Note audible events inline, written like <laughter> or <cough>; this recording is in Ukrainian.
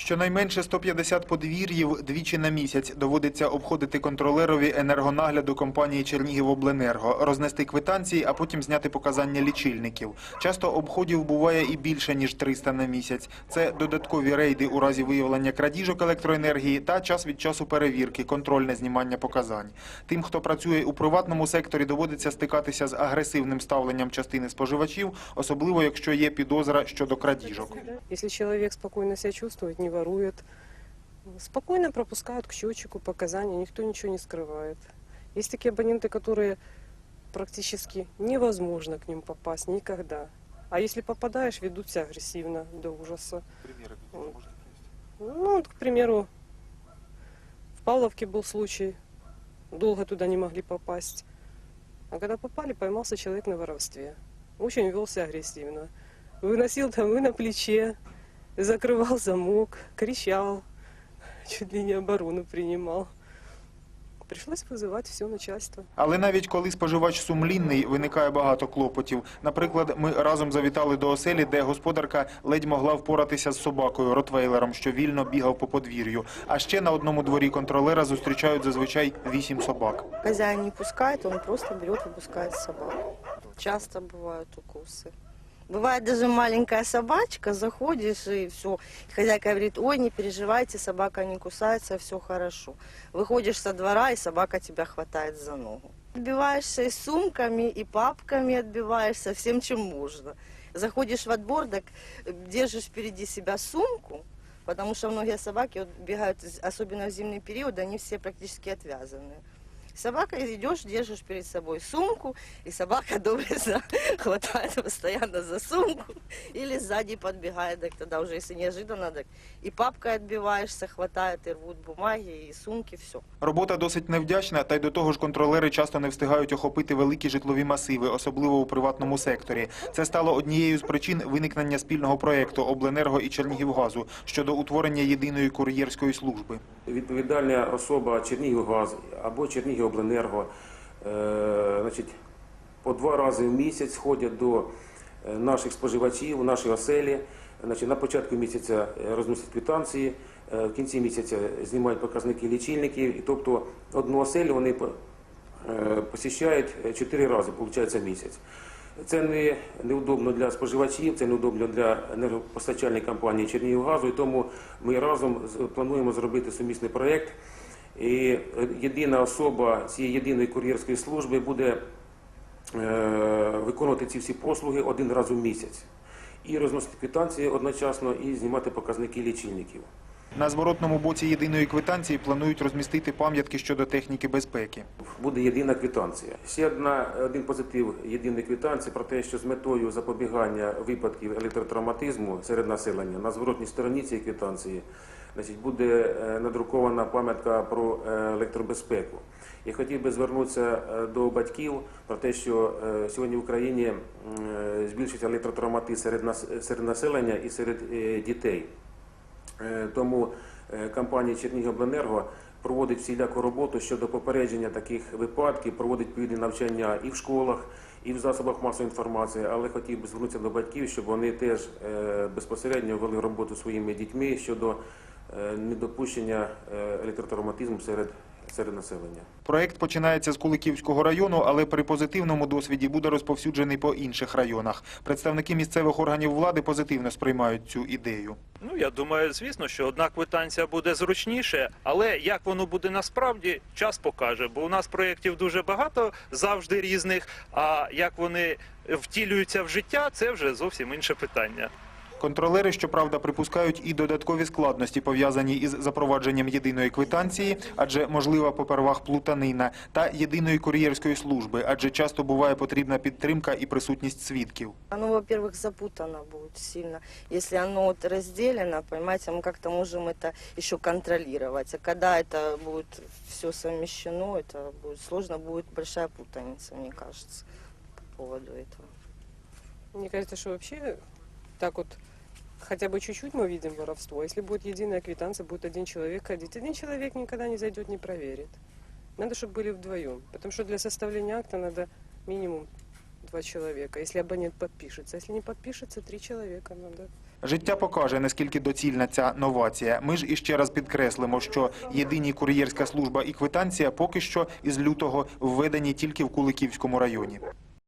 Щонайменше 150 подвір'їв двічі на місяць доводиться обходити контролерові енергонагляду компанії Чернігівобленерго, рознести квитанції, а потім зняти показання лічильників. Часто обходів буває і більше ніж 300 на місяць. Це додаткові рейди у разі виявлення крадіжок електроенергії та час від часу перевірки, контрольне знімання показань. Тим, хто працює у приватному секторі, доводиться стикатися з агресивним ставленням частини споживачів, особливо якщо є підозра щодо крадіжок. Если человек спокойно себя чувствует, не ворует, спокойно пропускают к счетчику показания, никто ничего не скрывает. Есть такие абоненты, которые практически невозможно к ним попасть никогда. А если попадаешь, ведут себя агрессивно до ужаса. Ну, вот, к примеру, в Павловке был случай, долго туда не могли попасть. А когда попали, поймался человек на воровстве. Очень вел себя агрессивно. Выносил там и на плече, закрывал замок, кричал, чуть ли не оборону принимал. Пришлось вызывать все начальство. Але навіть коли споживач сумлінний, виникає багато клопотів. Наприклад, ми разом завітали до оселі, де господарка ледь могла впоратися з собакою ротвейлером, що вільно бігав по подвір'ю. А ще на одному дворі контролера зустрічають зазвичай вісім собак. Хозяин не пускает, он просто берет и пускает собаку. Часто бывают укусы. Бывает даже маленькая собачка, заходишь и все. Хозяйка говорит, ой, не переживайте, собака не кусается, все хорошо. Выходишь со двора, и собака тебя хватает за ногу. Отбиваешься и сумками, и папками отбиваешься, всем, чем можно. Заходишь в отбор, так держишь впереди себя сумку, потому что многие собаки вот бегают, особенно в зимний период, они все практически отвязанные. Собака идешь, держишь перед собой сумку, и собака доблестно <laughs> хватает постоянно за сумку или сзади подбегает, так тогда уже если неожиданно, так и папкой отбиваешься, хватает и рвут бумаги, и сумки, все. Робота досить невдячна, та й до того ж контролери часто не встигають охопити великі житлові масиви, особливо у приватному секторі. Це стало однією з причин виникнення спільного проєкту Обленерго і Чернігівгазу щодо утворення єдиної кур'єрської служби. відповідальна особа Чернігівгаз або Чернігівобленерго е, значить, по два рази в місяць ходять до е, наших споживачів, в наші оселі. Значить, на початку місяця е, розносять квитанції, в кінці місяця знімають показники лічильників. І тобто одну оселю вони посіщають чотири рази, виходить, місяць. Це не неудобно для споживачів, це неудобно для енергопостачальної компанії Чернігівгазу, і тому ми разом плануємо зробити сумісний проєкт. І єдина особа цієї єдиної кур'єрської служби буде е, виконувати ці всі послуги один раз у місяць. І розносити квитанції одночасно, і знімати показники лічильників. На зворотному боці єдиної квитанції планують розмістити пам'ятки щодо техніки безпеки. буде єдина квитанція. Ще одна один позитив єдиної квитанції про те, що з метою запобігання випадків електротравматизму серед населення на зворотній стороні цієї квитанції значить, буде е, надрукована пам'ятка про е, електробезпеку. Я хотів би звернутися е, до батьків про те, що сьогодні в Україні збільшується електротравматизм серед нас- серед населення і серед дітей. Е, Тому е, компанія Чернігобленерго проводить всіляку роботу щодо попередження таких випадків, проводить відповідні навчання і в школах, і в засобах масової інформації. Але хотів би звернутися до батьків, щоб вони теж е, безпосередньо вели роботу своїми дітьми щодо недопущення електротравматизму серед, серед населення. Проект починається з Куликівського району, але при позитивному досвіді буде розповсюджений по інших районах. Представники місцевих органів влади позитивно сприймають цю ідею. Ну я думаю, звісно, що одна квитанція буде зручніше, але як воно буде насправді, час покаже. Бо у нас проєктів дуже багато завжди різних. А як вони втілюються в життя, це вже зовсім інше питання. Контролери, щоправда, припускають і додаткові складності, пов'язані із запровадженням єдиної квитанції, адже можлива попервах плутанина, та єдиної кур'єрської служби, адже часто буває потрібна підтримка і присутність свідків. Оно, во-первых, запутано будет сильно. Если оно вот разделено, понимаете, мы как-то можем это еще контролировать. А когда это будет все совмещено, это будет сложно, будет большая путаница, мне кажется, по поводу этого. Мне кажется, что вообще так вот хотя бы чуть-чуть мы видим воровство. Если будет единая квитанция, будет один человек ходить. Один человек никогда не зайдет, не проверит. Надо, чтобы были вдвоем. Потому что для составления акта надо минимум два человека. Если абонент подпишется. Если не подпишется, три человека надо. Життя покаже, наскільки доцільна ця новація. Ми ж іще раз підкреслимо, що єдині кур'єрська служба і квитанція поки що із лютого введені тільки в Куликівському районі.